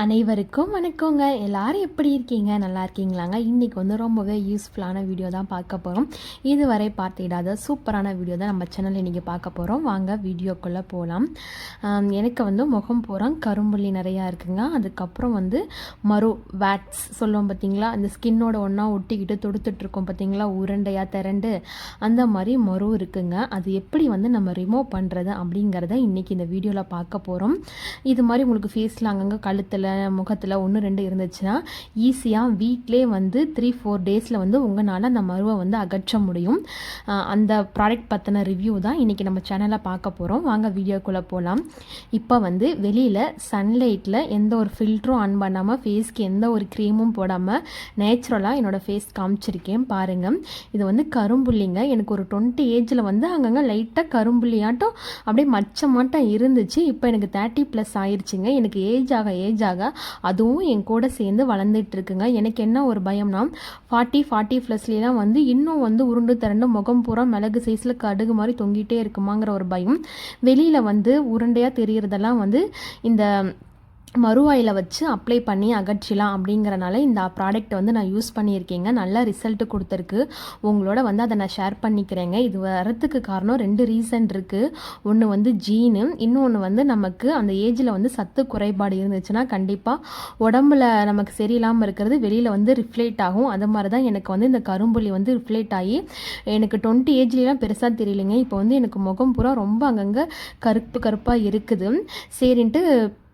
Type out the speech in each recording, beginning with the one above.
அனைவருக்கும் வணக்கங்க. எல்லாரும் எப்படி இருக்கீங்க? நல்லா இருக்கீங்களாங்க? இன்றைக்கி வந்து ரொம்பவே யூஸ்ஃபுல்லான வீடியோ தான் பார்க்க போகிறோம் இதுவரை பார்த்துக்கிடாத சூப்பரான வீடியோ தான் நம்ம சேனலில் இன்றைக்கி பார்க்க போகிறோம் வாங்க வீடியோக்குள்ளே போகலாம் எனக்கு வந்து முகம் பூரம் கரும்புள்ளி நிறையா இருக்குங்க. அதுக்கப்புறம் வந்து மறு வேட்ஸ் சொல்லுவோம் பார்த்தீங்களா? அந்த ஸ்கின்னோட ஒன்றா ஒட்டிக்கிட்டு தொடுத்துட்ருக்கோம் பார்த்தீங்களா? உருண்டையாக திரண்டு. அந்த மாதிரி மறு இருக்குங்க. அது எப்படி வந்து நம்ம ரிமூவ் பண்ணுறது அப்படிங்கிறத இன்றைக்கி இந்த வீடியோவில் பார்க்க போகிறோம் இது மாதிரி உங்களுக்கு ஃபேஸில் அங்கங்கே கழுத்தில் முகத்தில் ஒன்று ரெண்டு இருந்துச்சுன்னா ஈஸியாக வீட்டிலே வந்து த்ரீ ஃபோர் டேஸில் வந்து உங்களால் அந்த மருவை வந்து அகற்ற முடியும். அந்த ப்ராடக்ட் பற்றின ரிவ்யூ தான் இன்றைக்கி நம்ம சேனலில் பார்க்க போகிறோம் வாங்க வீடியோக்குள்ளே போகலாம் இப்போ வந்து வெளியில் சன்லைட்டில் எந்த ஒரு ஃபில்டரும் ஆன் பண்ணாமல் ஃபேஸ்க்கு எந்த ஒரு க்ரீமும் போடாமல் நேச்சுரலாக என்னோடய ஃபேஸ் காமிச்சிருக்கேன் பாருங்கள் இது வந்து கரும்புள்ளிங்க. எனக்கு ஒரு டுவெண்ட்டி ஏஜில் வந்து அங்கங்கே லைட்டாக கரும்புள்ளியாட்டம் அப்படியே மச்சமாட்டம் இருந்துச்சு. இப்போ எனக்கு தேர்ட்டி ப்ளஸ் ஆயிடுச்சுங்க எனக்கு ஏஜ் ஆக ஏஜ் ஆக அதுவும் என் கூட சேர்ந்து வளர்ந்துட்டு இருக்குங்க எனக்கு என்ன ஒரு பயம்னா ஃபார்ட்டி ஃபார்ட்டி ப்ளஸ்லாம் வந்து இன்னும் வந்து உருண்டு திரண்டு முகம் பூரா மிளகு சைஸில் கடுகு மாதிரி தொங்கிட்டே இருக்குமாங்கிற ஒரு பயம். வெளியில் வந்து உருண்டையாக தெரியறதெல்லாம் வந்து இந்த மறுவாயில் வச்சு அப்ளை பண்ணி அகற்றிலாம் அப்படிங்கிறனால இந்த ப்ராடக்ட் வந்து நான் யூஸ் பண்ணியிருக்கேங்க. நல்ல ரிசல்ட் கொடுத்துருக்கு. உங்களோட வந்து அதை நான் ஷேர் பண்ணிக்கிறேங்க. இது வரத்துக்கு காரணம் ரெண்டு ரீசன் இருக்குது ஒன்று வந்து ஜீனு இன்னொன்று வந்து நமக்கு அந்த ஏஜில் வந்து சத்து குறைபாடு இருந்துச்சுன்னா கண்டிப்பாக உடம்புல நமக்கு சரியில்லாமல் இருக்கிறது வெளியில் வந்து ரிஃப்ளேட் ஆகும். அது மாதிரி தான் எனக்கு வந்து இந்த கரும்புலி வந்து ரிஃப்ளேட் ஆகி எனக்கு டுவெண்ட்டி ஏஜ்லாம் பெருசாக தெரியலைங்க. இப்போ வந்து எனக்கு முகம் பூரா ரொம்ப அங்கங்கே கருப்பு கருப்பாக இருக்குது. சரின்ட்டு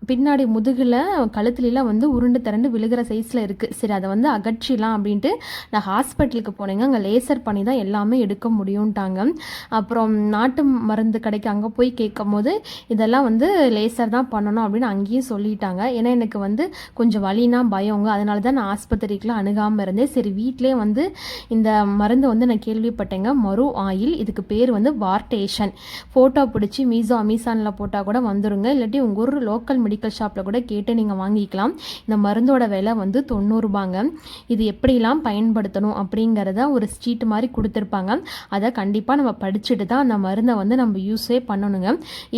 பின்னாடி முதுகில் கழுத்துலலாம் வந்து உருண்டு திரண்டு விழுகிற சைஸில் இருக்குது சரி அதை வந்து அகற்றிலாம் அப்படின்ட்டு நான் ஹாஸ்பிட்டலுக்கு போனேங்க. அங்கே லேசர் பண்ணி தான் எல்லாமே எடுக்க முடியும்ட்டாங்க. அப்புறம் நாட்டு மருந்து கடைக்கு அங்கே போய் கேட்கும் போது இதெல்லாம் வந்து லேசர் தான் பண்ணணும் அப்படின்னு அங்கேயும் சொல்லிட்டாங்க. ஏன்னா எனக்கு வந்து கொஞ்சம் வலினா பயங்க. அதனால தான் நான் ஆஸ்பத்திரிக்கெலாம் அணுகாமல் இருந்தேன். சரி வீட்டிலே வந்து இந்த மருந்து வந்து நான் கேள்விப்பட்டேங்க. மறு ஆயில் இதுக்கு பேர் வந்து வார்டேஷன். ஃபோட்டோ பிடிச்சி மீசோ அமேசானில் போட்டால் கூட வந்துடுங்க இல்லாட்டி உங்கள் ஊர் லோக்கல் மெடிக்கல் ஷாப்பில் கூட கேட்டு நீங்கள் வாங்கிக்கலாம். இந்த மருந்தோட விலை வந்து தொண்ணூறுபாங்க இது எப்படிலாம் பயன்படுத்தணும் அப்படிங்கிறத ஒரு ஸ்ட்ரீட் மாதிரி கொடுத்துருப்பாங்க. அதை கண்டிப்பாக நம்ம படிச்சுட்டு தான் அந்த மருந்தை வந்து நம்ம யூஸே பண்ணணுங்க.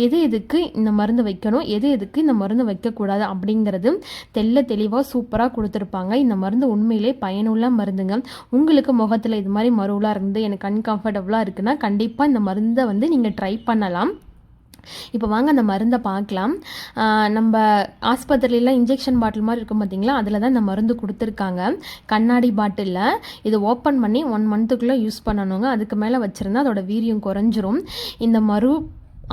எது எதுக்கு இந்த மருந்து வைக்கணும்? எது எதுக்கு இந்த மருந்து வைக்கக்கூடாது அப்படிங்கிறது தெல்ல தெளிவாக சூப்பராக கொடுத்துருப்பாங்க. இந்த மருந்து உண்மையிலே பயனுள்ள மருந்துங்க. உங்களுக்கு முகத்தில் இது மாதிரி மருவலாக இருந்து எனக்கு அன்கம்ஃபர்டபுளாக இருக்குன்னா கண்டிப்பாக இந்த மருந்தை வந்து நீங்கள் ட்ரை பண்ணலாம். இப்போ வாங்க அந்த மருந்தை பார்க்கலாம். நம்ம ஆஸ்பத்திரியில இன்ஜெக்ஷன் பாட்டில் மாதிரி இருக்கும் பார்த்தீங்களா? அதில் தான் இந்த மருந்து கொடுத்துருக்காங்க. கண்ணாடி பாட்டிலில். இது ஓப்பன் பண்ணி ஒன் மந்த்துக்குள்ளே யூஸ் பண்ணணுங்க. அதுக்கு மேலே வச்சுருந்தா அதோட வீரியம் குறைஞ்சிரும். இந்த மரு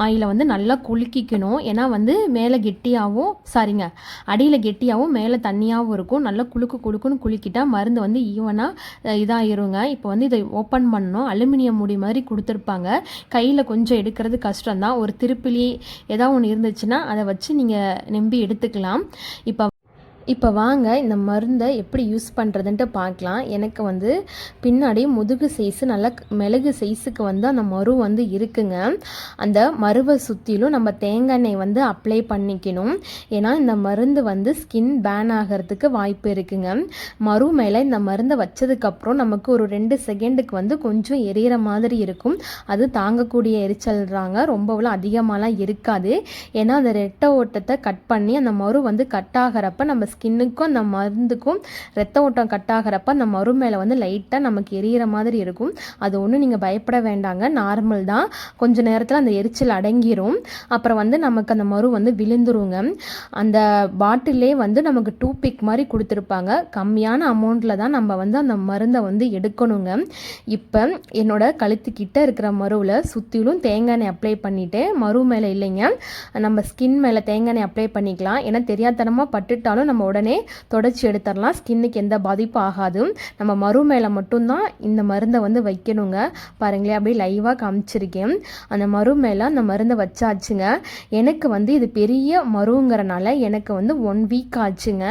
ஆயிலை வந்து நல்லா குலுக்கிக்கணும். ஏன்னா வந்து மேலே கெட்டியாகவும் சாரிங்க அடியில் கெட்டியாகவும் மேலே தண்ணியாகவும் இருக்கும். நல்லா குலுக்கு குலுக்குன்னு குலுக்கிட்டால் மருந்து வந்து ஈவனாக இதாகிருங்க இப்போ வந்து இதை ஓப்பன் பண்ணணும். அலுமினியம் மூடி மாதிரி கொடுத்துருப்பாங்க. கையில் கொஞ்சம் எடுக்கிறது கஷ்டம்தான். ஒரு திருப்பிலி ஏதாவது ஒன்று இருந்துச்சுன்னா அதை வச்சு நீங்கள் நம்பி எடுத்துக்கலாம். இப்போ இப்போ வாங்க இந்த மருந்தை எப்படி யூஸ் பண்ணுறதுன்ட்டு பார்க்கலாம். எனக்கு வந்து பின்னாடி முதுகு சைஸு நல்லா மிளகு சைஸுக்கு வந்து அந்த மரு வந்து இருக்குங்க. அந்த மருவை சுற்றிலும் நம்ம தேங்காய் எண்ணெய் வந்து அப்ளை பண்ணிக்கணும். ஏன்னா இந்த மருந்து வந்து ஸ்கின் பேன் ஆகிறதுக்கு வாய்ப்பு இருக்குங்க. மரு மேலே இந்த மருந்தை வச்சதுக்கப்புறம் நமக்கு ஒரு ரெண்டு செகண்டுக்கு வந்து கொஞ்சம் எரியிற மாதிரி இருக்கும். அது தாங்கக்கூடிய எரிச்சல்றாங்க ரொம்பவும் அதிகமாகலாம் இருக்காது. ஏன்னா அந்த ரெட்டை ஓட்டத்தை கட் பண்ணி அந்த மரு வந்து கட் ஆகிறப்ப நம்ம ஸ்கின்னுக்கும் அந்த மருந்துக்கும் ரத்த ஓட்டம் கட் ஆகிறப்ப அந்த மரு மேலே வந்து லைட்டாக நமக்கு எரியிற மாதிரி இருக்கும். அது ஒன்றும் நீங்கள் பயப்பட வேண்டாங்க. நார்மல் தான். கொஞ்சம் நேரத்தில் அந்த எரிச்சல் அடங்கிரும். அப்புறம் வந்து நமக்கு அந்த மரு வந்து விழுந்துருங்க. அந்த பாட்டிலே வந்து நமக்கு டூ பிக் மாதிரி கொடுத்துருப்பாங்க. கம்மியான அமௌண்ட்டில் தான் நம்ம வந்து அந்த மருந்தை வந்து எடுக்கணுங்க. இப்போ என்னோட கழுத்துக்கிட்ட இருக்கிற மருவில் சுற்றிலும் தேங்காய் எண்ணெய் அப்ளை பண்ணிவிட்டு மரு மேலே இல்லைங்க. நம்ம ஸ்கின் மேலே தேங்காய் எண்ணெய் அப்ளை பண்ணிக்கலாம். ஏன்னா தெரியாதனமாக பட்டுட்டாலும் நம்ம உடனே தொடச்சி எடுத்துடலாம். ஸ்கின்னுக்கு எந்த பாதிப்பும் ஆகாது. நம்ம மரு மேலே மட்டும்தான் இந்த மருந்தை வந்து வைக்கணுங்க. பாருங்களேன் அப்படியே லைவாக காமிச்சிருக்கேன். அந்த மரு மேலே அந்த மருந்தை வச்சாச்சுங்க. எனக்கு வந்து இது பெரிய மருங்கிறனால எனக்கு வந்து ஒன் வீக் ஆச்சுங்க.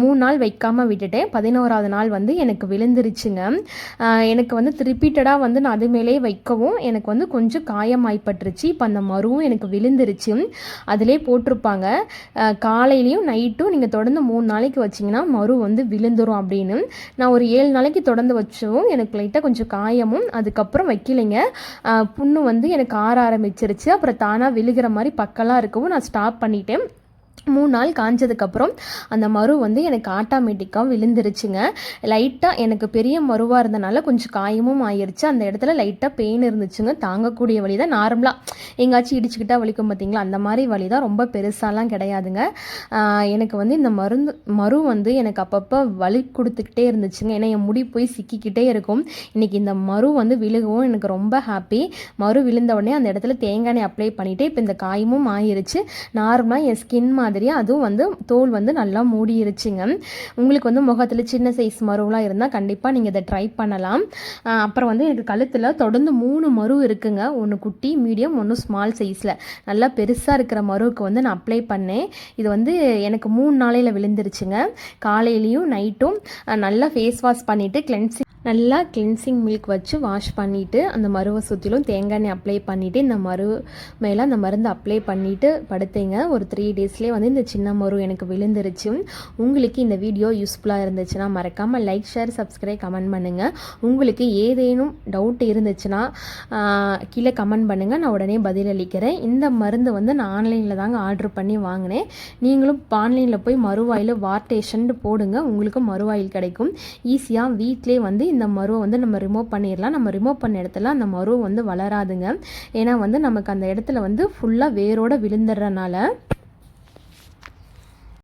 மூணு நாள் வைக்காமல் விட்டுட்டேன். பதினோராவது நாள் வந்து எனக்கு விழுந்துருச்சுங்க. எனக்கு வந்து ரிப்பீட்டடாக வந்து நான் அது மேலே வைக்கவும் எனக்கு வந்து கொஞ்சம் காயமாய்ப்பட்டுருச்சு. இப்போ அந்த மருவும் எனக்கு விழுந்துருச்சு. அதிலே போட்டிருப்பாங்க. காலையிலையும் நைட்டும் நீங்கள் தொடர்ந்து மூணு நாளைக்கு வச்சிங்கன்னா மறு வந்து விழுந்துரும் அப்படின்னு. நான் ஒரு ஏழு நாளைக்கு தொடர்ந்து வச்சவும் எனக்கு லைட்டாக கொஞ்சம் காயமும். அதுக்கப்புறம் வைக்கலைங்க. புண்ணு வந்து எனக்கு ஆற ஆரம்பிச்சிருச்சு. அப்புறம் தானாக விழுகிற மாதிரி பக்கம்லாம் இருக்கவும் நான் ஸ்டாப் பண்ணிட்டேன். மூணு நாள் காஞ்சதுக்கப்புறம் அந்த மரு வந்து எனக்கு ஆட்டோமேட்டிக்காக விழுந்துருச்சுங்க. லைட்டாக எனக்கு பெரிய மருவாக இருந்தனால கொஞ்சம் காயமும் ஆயிடுச்சு அந்த இடத்துல லைட்டாக பெயின் இருந்துச்சுங்க. தாங்கக்கூடிய வழி தான் நார்மலாக எங்காச்சும் இடிச்சுக்கிட்டா வலிக்கும் பார்த்தீங்களா அந்த மாதிரி வலி தான் ரொம்ப பெருசாலாம் கிடையாதுங்க. எனக்கு வந்து இந்த மருந்து மரு வந்து எனக்கு அப்பப்போ வலி கொடுத்துக்கிட்டே இருந்துச்சுங்க. ஏன்னா என் முடி போய் சிக்கிக்கிட்டே இருக்கும். இன்றைக்கி இந்த மரு வந்து விழுகவும் எனக்கு ரொம்ப ஹாப்பி மறு விழுந்த உடனே அந்த இடத்துல தேங்காய் எண்ணெய் அப்ளை பண்ணிவிட்டு இப்போ இந்த காயமும் ஆயிருச்சு. நார்மலாக என் ஸ்கின் மாதிரி அதுவும் வந்து தோல் வந்து நல்லா மூடிருச்சுங்க. உங்களுக்கு வந்து முகத்தில் சின்ன சைஸ் மருவெலாம் இருந்தால் கண்டிப்பாக நீங்கள் இதை ட்ரை பண்ணலாம். அப்புறம் வந்து எனக்கு கழுத்தில் தொடர்ந்து மூணு மரு இருக்குங்க. ஒன்று குட்டி மீடியம் ஒன்று ஸ்மால் சைஸில் நல்லா பெருசாக இருக்கிற மருவுக்கு வந்து நான் அப்ளை பண்ணேன். இது வந்து எனக்கு மூணு நாளையில் விழுந்துருச்சுங்க. காலையிலையும் நைட்டும் நல்லா ஃபேஸ் வாஷ் பண்ணிவிட்டு கிளென்சிங் நல்லா கிளென்சிங் மில்க் வச்சு வாஷ் பண்ணிவிட்டு அந்த மருவை சுற்றிலும் தேங்காய் எண்ணெய் அப்ளை பண்ணிவிட்டு இந்த மரு மேலே அந்த மருந்து அப்ளை பண்ணிவிட்டு படுத்தேங்க. ஒரு த்ரீ டேஸ்லேயே வந்து இந்த சின்ன மரு எனக்கு விழுந்துருச்சு. உங்களுக்கு இந்த வீடியோ யூஸ்ஃபுல்லாக இருந்துச்சுன்னா மறக்காமல் லைக் ஷேர் சப்ஸ்கிரைப் கமெண்ட் பண்ணுங்கள் உங்களுக்கு ஏதேனும் டவுட் இருந்துச்சுன்னா கீழே கமெண்ட் பண்ணுங்கள் நான் உடனே பதிலளிக்கிறேன் இந்த மருந்து வந்து நான் ஆன்லைனில் தாங்க ஆர்டர் பண்ணி வாங்கினேன். நீங்களும் ஆன்லைனில் போய் மறுவாயில் வார்டேஷன் போடுங்க. உங்களுக்கு மறுவாயில் கிடைக்கும். ஈஸியாக வீட்டிலே வந்து இந்த மரம் வந்து நம்ம ரிமூவ் பண்ணிடலாம் நம்ம ரிமூவ் பண்ண இடத்துல அந்த மரம் வந்து வளராதுங்க. ஏன்னா வந்து நமக்கு அந்த இடத்துல வந்து ஃபுல்லாக வேரோடு விழுந்துடுறனால